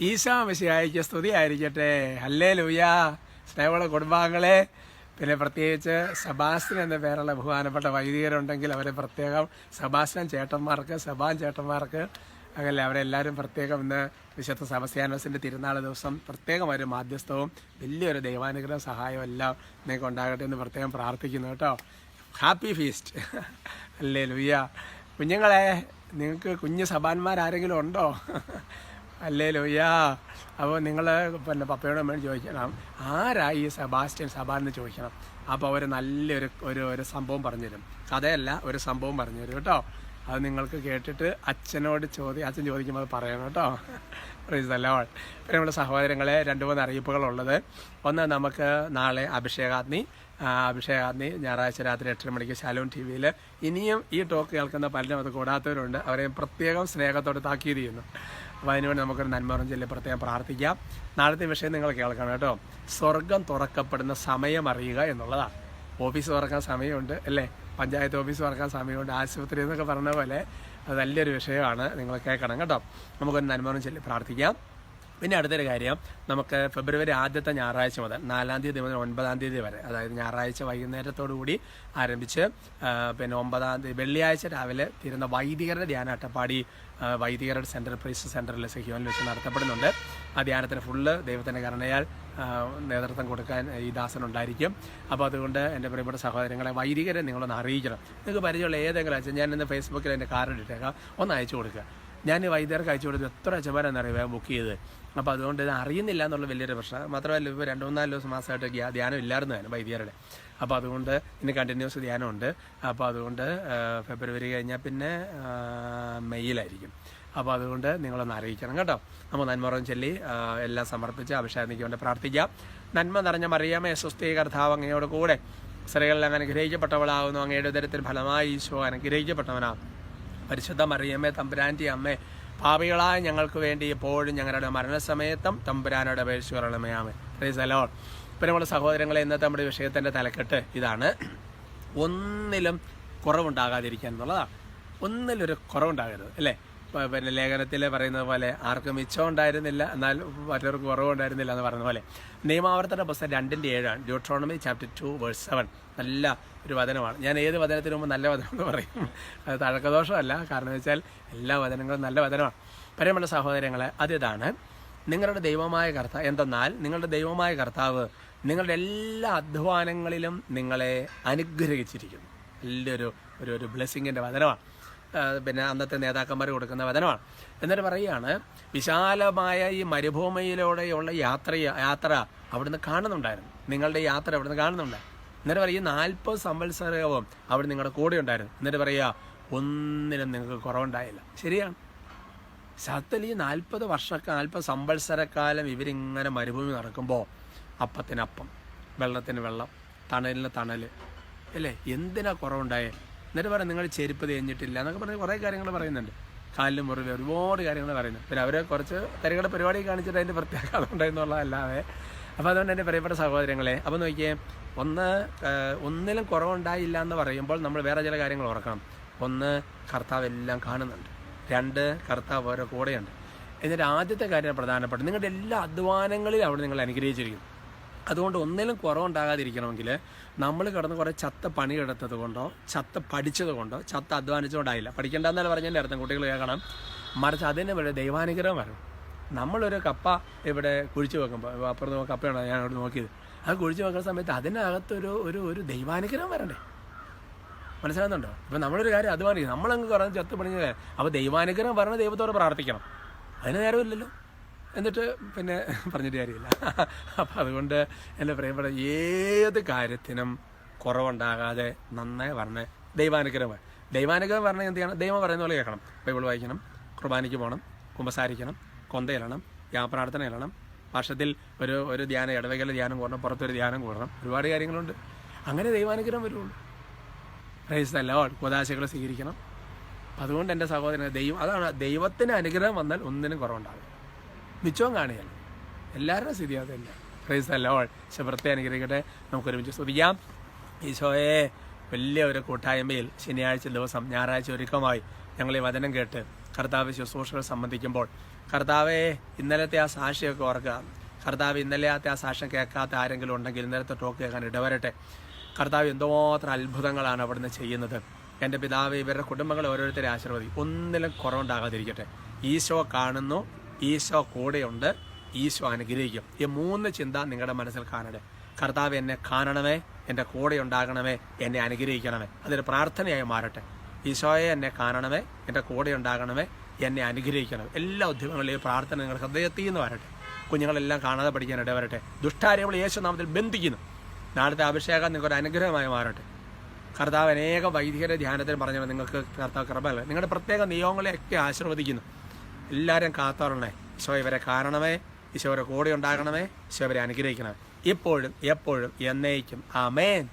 ഈശോ മിശിഹായിക്ക് സ്തുതി ആയിരിക്കട്ടെ ഹല്ലേ ലൂയ സ്നേഹമുള്ള കുടുംബാംഗങ്ങളെ പിന്നെ പ്രത്യേകിച്ച് സബാസ്റ്റ്യൻ എന്ന പേരുള്ള ബഹുമാനപ്പെട്ട വൈദികരുണ്ടെങ്കിൽ അവരെ പ്രത്യേകം സബാസ്റ്റ്യൻ ചേട്ടന്മാർക്ക് സബാൻ ചേട്ടന്മാർക്ക് അങ്ങനെ അവരെല്ലാവരും പ്രത്യേകം ഇന്ന് വിശുദ്ധ സെബസ്ത്യാനോസിന്റെ തിരുനാൾ ദിവസം പ്രത്യേകം ഒരു മാധ്യസ്ഥവും വലിയൊരു ദൈവാനുഗ്രഹ സഹായവും എല്ലാം നിങ്ങൾക്ക് ഉണ്ടാകട്ടെ എന്ന് പ്രത്യേകം പ്രാർത്ഥിക്കുന്നു കേട്ടോ. ഹാപ്പി ഫീസ്റ്റ് അല്ലേ ലുയ്യ കുഞ്ഞുങ്ങളെ നിങ്ങൾക്ക് കുഞ്ഞ് സഭാന്മാരാരെങ്കിലും ഉണ്ടോ? അല്ലേ ലോയ്യാ അപ്പോൾ നിങ്ങൾ പിന്നെ പപ്പയോട് അമ്മയോട് ചോദിക്കണം ആരാ ഈ സെബാസ്റ്റ്യൻ എന്ന് ചോദിക്കണം? അപ്പോൾ അവർ നല്ലൊരു ഒരു ഒരു സംഭവം പറഞ്ഞുതരും. കഥയല്ല ഒരു സംഭവം പറഞ്ഞുതരും കേട്ടോ. അത് നിങ്ങൾക്ക് കേട്ടിട്ട് അച്ഛനോട് ചോദ്യം അച്ഛൻ ചോദിക്കുമ്പോൾ അത് പറയണം കേട്ടോ. അല്ലോൾ പിന്നെ നമ്മുടെ സഹോദരങ്ങളെ രണ്ട് മൂന്ന് അറിയിപ്പുകളുള്ളത്. ഒന്ന് നമുക്ക് നാളെ അഭിഷേകാഗ്നി. അഭിഷേകാഗ്നി ഞായറാഴ്ച രാത്രി എട്ടര മണിക്ക് ശാലോൺ ടി വിയിൽ ഇനിയും ഈ ടോക്ക് കേൾക്കുന്ന പലരും അത് കൂടാത്തവരുണ്ട്. അവരെ പ്രത്യേകം സ്നേഹത്തോടെ താക്കീത് ചെയ്യുന്നു അപ്പോൾ അതിനുവേണ്ടി നമുക്കൊരു നന്മറും ചൊല്ലി പ്രത്യേകം പ്രാർത്ഥിക്കാം. നാളത്തെ വിഷയം നിങ്ങൾ കേൾക്കണം കേട്ടോ. സ്വർഗം തുറക്കപ്പെടുന്ന സമയം അറിയുക എന്നുള്ളതാണ്. ഓഫീസ് തുറക്കാൻ സമയമുണ്ട് അല്ലേ? പഞ്ചായത്ത് ഓഫീസ് മറക്കാൻ സമയമുണ്ട് ആശുപത്രി എന്നൊക്കെ പറഞ്ഞ പോലെ അത് നല്ലൊരു വിഷയമാണ്. നിങ്ങൾ കേൾക്കണം കേട്ടോ. നമുക്കൊരു നന്മറും ചൊല്ലി പ്രാർത്ഥിക്കാം. പിന്നെ അടുത്തൊരു കാര്യം നമുക്ക് ഫെബ്രുവരി ആദ്യത്തെ ഞായറാഴ്ച മുതൽ നാലാം തീയതി മുതൽ ഒൻപതാം തീയതി വരെ അതായത് ഞായറാഴ്ച വൈകുന്നേരത്തോടു കൂടി ആരംഭിച്ച് പിന്നെ ഒമ്പതാം തീയതി വെള്ളിയാഴ്ച രാവിലെ തീരുന്ന വൈദികരുടെ ധ്യാന അട്ടപ്പാടി വൈദികരുടെ സെൻട്രൽ പ്രീസ് സെന്ററിൽ സഹിയോനിൽ വെച്ച് നടത്തപ്പെടുന്നുണ്ട്. ആ ധ്യാനത്തിന് ഫുള്ള് ദൈവത്തിന്റെ കരുണയാൽ നേതൃത്വം കൊടുക്കാൻ ഈ ദാസൻ ഉണ്ടായിരിക്കും. അപ്പോൾ അതുകൊണ്ട് എന്റെ പ്രിയപ്പെട്ട സഹോദരങ്ങളെ വൈദികരെ നിങ്ങളൊന്ന് അറിയിക്കണം. നിങ്ങൾക്ക് പരിചയമുള്ള ഏതെങ്കിലും അച്ഛൻ ഞാൻ ഇന്ന് ഫേസ്ബുക്കിൽ എന്റെ കാർഡ് ഇട്ടേക്കാം. ഒന്ന് അയച്ചു കൊടുക്കുക. ഞാൻ വൈകുന്നേരം കഴിച്ചു കൊടുത്ത്. എത്ര അച്ഛന്മാരെന്നറിയാം അറിയാം ബുക്ക് ചെയ്ത് അപ്പോൾ അതുകൊണ്ട് ഇത് അറിയുന്നില്ല എന്നുള്ള വലിയൊരു പ്രശ്നം. മാത്രമല്ല ഇപ്പോൾ രണ്ട് മൂന്നാൽ ദിവസം മാസമായിട്ട് ധ്യാനം ഇല്ലായിരുന്നു ഞാൻ വൈദ്യരുടെ അപ്പോൾ അതുകൊണ്ട് ഇനി കണ്ടിന്യൂസ് ധ്യാനമുണ്ട്. അപ്പോൾ അതുകൊണ്ട് ഫെബ്രുവരി കഴിഞ്ഞാൽ പിന്നെ മെയ്യിലായിരിക്കും അപ്പോൾ അതുകൊണ്ട് നിങ്ങളൊന്ന് അറിയിക്കണം കേട്ടോ. നമ്മൾ നന്മറം ചൊല്ലി എല്ലാം സമർപ്പിച്ച് അഭിഷേകനിക്ക് വേണ്ടി പ്രാർത്ഥിക്കാം. നന്മ നിറഞ്ഞ മറിയാമേ സ്വസ്തി കർത്താവ് അങ്ങയോട് കൂടെ സ്ത്രീകളിൽ അനുഗ്രഹിക്കപ്പെട്ടവളാകുന്നു അങ്ങയുടെ ഉദരത്തിൽ ഫലമായി ഈശോ അനുഗ്രഹിക്കപ്പെട്ടവനാണ് പരിശുദ്ധ മറിയമ്മേ തമ്പുരാന്റെ അമ്മേ പാപികളായ ഞങ്ങൾക്ക് വേണ്ടി എപ്പോഴും ഞങ്ങളുടെ മരണസമയത്തും തമ്പുരാനോട് അപേക്ഷിക്കണമേ പ്രീസ് അലോൾ ഇപ്പം നമ്മുടെ സഹോദരങ്ങളെ ഇന്നത്തെ നമ്മുടെ വിഷയത്തിന്റെ തലക്കെട്ട് ഇതാണ്. ഒന്നിലും കുറവുണ്ടാകാതിരിക്കുക എന്നുള്ളതാണ്. ഒന്നിലൊരു കുറവുണ്ടാകരുത് അല്ലേ? പിന്നെ ലേഖനത്തിൽ പറയുന്നത് പോലെ ആർക്കും മിച്ചം ഉണ്ടായിരുന്നില്ല എന്നാൽ മറ്റവർക്ക് കുറവുണ്ടായിരുന്നില്ല എന്ന് പറയുന്ന പോലെ. നിയമാവർത്തന പുസ്തകം രണ്ടിന്റെ ഏഴാണ്. Deuteronomy chapter two verse seven നല്ല ഒരു വചനമാണ്. ഞാൻ ഏത് വചനത്തിന് മുമ്പ് നല്ല വചനം എന്ന് പറയും? അത് തഴക്കദോഷമല്ല. കാരണം വെച്ചാൽ എല്ലാ വചനങ്ങളും നല്ല വചനമാണ്. പരമുള്ള സഹോദരങ്ങളെ അതിതാണ് നിങ്ങളുടെ ദൈവമായ കർത്താവ് എന്തെന്നാൽ നിങ്ങളുടെ ദൈവമായ കർത്താവ് നിങ്ങളുടെ എല്ലാ അധ്വാനങ്ങളിലും നിങ്ങളെ അനുഗ്രഹിച്ചിരിക്കുന്നു. നല്ലൊരു ഒരു ഒരു ബ്ലെസ്സിങ്ങിന്റെ വചനമാണ്. പിന്നെ അന്നത്തെ നേതാക്കന്മാർ കൊടുക്കുന്ന വചനമാണ്. എന്നിട്ട് പറയുകയാണ് വിശാലമായ ഈ മരുഭൂമിയിലൂടെയുള്ള യാത്ര യാത്ര അവിടുന്ന് കാണുന്നുണ്ടായിരുന്നു. നിങ്ങളുടെ യാത്ര അവിടുന്ന് കാണുന്നുണ്ടായിരുന്നു. എന്നിട്ട് പറയും നാൽപ്പത് സംവത്സരവും അവിടെ നിങ്ങളുടെ കൂടെ ഉണ്ടായിരുന്നു. എന്നിട്ട് പറയുക ഒന്നിനും നിങ്ങൾക്ക് കുറവുണ്ടായില്ല. ശരിയാണ്. സത്യത്തിൽ ഈ നാൽപ്പത് വർഷക്കാലം നാൽപ്പത് സംവത്സരക്കാലം ഇവരിങ്ങനെ മരുഭൂമി നടക്കുമ്പോൾ അപ്പത്തിനപ്പം വെള്ളത്തിന് വെള്ളം തണലിന് തണൽ അല്ലേ? എന്തിനാ കുറവുണ്ടായേ? എന്നിട്ട് പറയാം നിങ്ങൾ ചെരുപ്പ് തേഞ്ഞിട്ടില്ല എന്നൊക്കെ പറഞ്ഞ് കുറേ കാര്യങ്ങൾ പറയുന്നുണ്ട്. കാലിലും മുറിവ് ഒരുപാട് കാര്യങ്ങൾ പറയുന്നു പിന്നെ അവരെ കുറച്ച് തരികളുടെ പരിപാടി കാണിച്ചിട്ട് അതിന്റെ പ്രത്യേകത ഉണ്ടായിരുന്നുള്ളതല്ലാതെ അപ്പോൾ അതുകൊണ്ട് എന്റെ പ്രിയപ്പെട്ട സഹോദരങ്ങളെ അപ്പോൾ നോക്കിയേ ഒന്ന് ഒന്നിലും കുറവുണ്ടായില്ല എന്ന് പറയുമ്പോൾ നമ്മൾ വേറെ ചില കാര്യങ്ങൾ ഓർക്കണം. ഒന്ന് കർത്താവ് എല്ലാം കാണുന്നുണ്ട്. രണ്ട് കർത്താവ് ഓരോ കൂടെയുണ്ട്. എന്നിട്ട് ആദ്യത്തെ കാര്യം പ്രധാനപ്പെട്ട നിങ്ങളുടെ എല്ലാ അധ്വാനങ്ങളിലും അവിടെ നിങ്ങൾ അനുഗ്രഹിച്ചിരിക്കും അതുകൊണ്ട് ഒന്നിലും കുറവുണ്ടാകാതിരിക്കണമെങ്കിൽ നമ്മൾ കിടന്ന് കുറേ ചത്ത പണിയെടുത്തത് കൊണ്ടോ ചത്ത പഠിച്ചത് കൊണ്ടോ ചത്ത അധ്വാനിച്ചുകൊണ്ടായില്ല പഠിക്കേണ്ടെന്നല്ല പറഞ്ഞതിന്റെ അർത്ഥം കുട്ടികൾ കേൾക്കണം. മറിച്ച് അതിന് വേണ്ടി ദൈവാനുഗ്രഹം വരണം. നമ്മളൊരു കപ്പ ഇവിടെ കുഴിച്ചു വെക്കുമ്പോൾ അപ്പുറത്ത് കപ്പയാണ് ഞാൻ അവിടെ നോക്കിയത്. അത് കുഴിച്ചു വെക്കുന്ന സമയത്ത് അതിനകത്തൊരു ഒരു ഒരു ദൈവാനുഗ്രഹം വരണ്ടേ? മനസ്സിലാകുന്നുണ്ടോ? ഇപ്പം നമ്മളൊരു കാര്യം അധ്വാനിക്കും. നമ്മളങ്ങ് കുറഞ്ഞ് ചത്ത് പണിഞ്ഞ അപ്പോൾ ദൈവാനുഗ്രഹം പറഞ്ഞ ദൈവത്തോട് പ്രാർത്ഥിക്കണം. അതിന് നേരമില്ലല്ലോ. എന്നിട്ട് പിന്നെ പറഞ്ഞിട്ട് കാര്യമില്ല. അപ്പം അതുകൊണ്ട് എന്റെ പ്രിയപ്പെട്ട ഏത് കാര്യത്തിനും കുറവുണ്ടാകാതെ നന്നായി പറഞ്ഞ് ദൈവാനുഗ്രഹം. ദൈവാനുഗ്രഹം പറഞ്ഞാൽ എന്ത് ചെയ്യണം? ദൈവം പറയുന്ന പോലെ കേൾക്കണം. ബൈബിൾ വായിക്കണം കുർബാനയ്ക്ക് പോകണം കുമ്പസാരിക്കണം കൊന്തയിലണം യാപ്രാർത്ഥന ഇടണം വർഷത്തിൽ ഒരു ഒരു ധ്യാന ഇടവകയിലെ ധ്യാനം കൂടണം പുറത്തൊരു ധ്യാനം കൂടണം. ഒരുപാട് കാര്യങ്ങളുണ്ട്. അങ്ങനെ ദൈവാനുഗ്രഹം വരുള്ളൂ. പ്രൈസ് അല്ല ലോഡ് ഉപദാശകളെ സ്വീകരിക്കണം. അതുകൊണ്ട് എന്റെ സഹോദരൻ ദൈവം അതാണ് ദൈവത്തിന് അനുഗ്രഹം വന്നാൽ ഒന്നിനും കുറവുണ്ടാകും മിച്ചവും കാണുകയാണ് എല്ലാവരുടെ സ്ഥിതി അത് തന്നെ പ്രൈസ് അല്ല ഓൾ ശബർത്തെ അനുഗ്രഹിക്കട്ടെ നമുക്കൊരുമിച്ച് ശ്രദ്ധിക്കാം ഈശോയെ വലിയ ഒരു കൂട്ടായ്മയിൽ ശനിയാഴ്ച ദിവസം ഞായറാഴ്ച ഒരുക്കമായി ഞങ്ങൾ ഈ വചനം കേട്ട് കർത്താവ് ശുശ്രൂഷകൾ സംബന്ധിക്കുമ്പോൾ കർത്താവെ ഇന്നലത്തെ ആ സാക്ഷിയൊക്കെ ഓർക്കുക. കർത്താവ് ഇന്നലത്തെ ആ സാക്ഷ്യം കേൾക്കാത്ത ആരെങ്കിലും ഉണ്ടെങ്കിൽ ഇന്നലത്തെ ടോക്ക് കേൾക്കാൻ ഇടവരട്ടെ. കർത്താവ് എന്തുമാത്രം അത്ഭുതങ്ങളാണ് അവിടുന്ന് ചെയ്യുന്നത്. എന്റെ പിതാവ് ഇവരുടെ കുടുംബങ്ങളെ ഓരോരുത്തരെ ആശീർവദി ഒന്നിലും കുറവുണ്ടാകാതിരിക്കട്ടെ. ഈശോ കാണുന്നു ഈശോ കൂടെയുണ്ട്. ഈശോ അനുഗ്രഹിക്കും. ഈ മൂന്ന് ചിന്ത നിങ്ങളുടെ മനസ്സിൽ കാണണേ കർത്താവ് എന്നെ കാണണമേ എന്റെ കൂടെ ഉണ്ടാകണമേ എന്നെ അനുഗ്രഹിക്കണമേ. അതൊരു പ്രാർത്ഥനയായി മാറട്ടെ. ഈശോയെ എന്നെ കാണണമേ എന്റെ കൂടെ ഉണ്ടാകണമേ എന്നെ അനുഗ്രഹിക്കണം. എല്ലാ ഉദ്യമങ്ങളിലെയും പ്രാർത്ഥന നിങ്ങൾ ഹൃദയത്തിൽ നിന്ന് വരട്ടെ. കുഞ്ഞുങ്ങളെല്ലാം കാണാതെ ഇടവരട്ടെ. ദുഷ്ടാര്യങ്ങൾ യേശു നാമത്തിൽ ബന്ധിക്കുന്നു. നാളത്തെ അഭിഷേകം നിങ്ങൾക്കൊരു അനുഗ്രഹമായി മാറട്ടെ. കർത്താവ് അനേക വൈദികരെ ധ്യാനത്തിൽ പറഞ്ഞാൽ നിങ്ങൾക്ക് കർത്താവ് കൃപ നിങ്ങളുടെ പ്രത്യേക നിയമങ്ങളെയൊക്കെ ആശീർവദിക്കുന്നു. എല്ലാവരും കാത്തോറണേ. ഈശോ ഇവരെ കാണണമേ. ഈശോ ഇവരെ കൂടെ ഉണ്ടാകണമേ. ഈശോ ഇവരെ അനുഗ്രഹിക്കണമേ. ഇപ്പോഴും എപ്പോഴും എന്നേക്കും. ആമേൻ.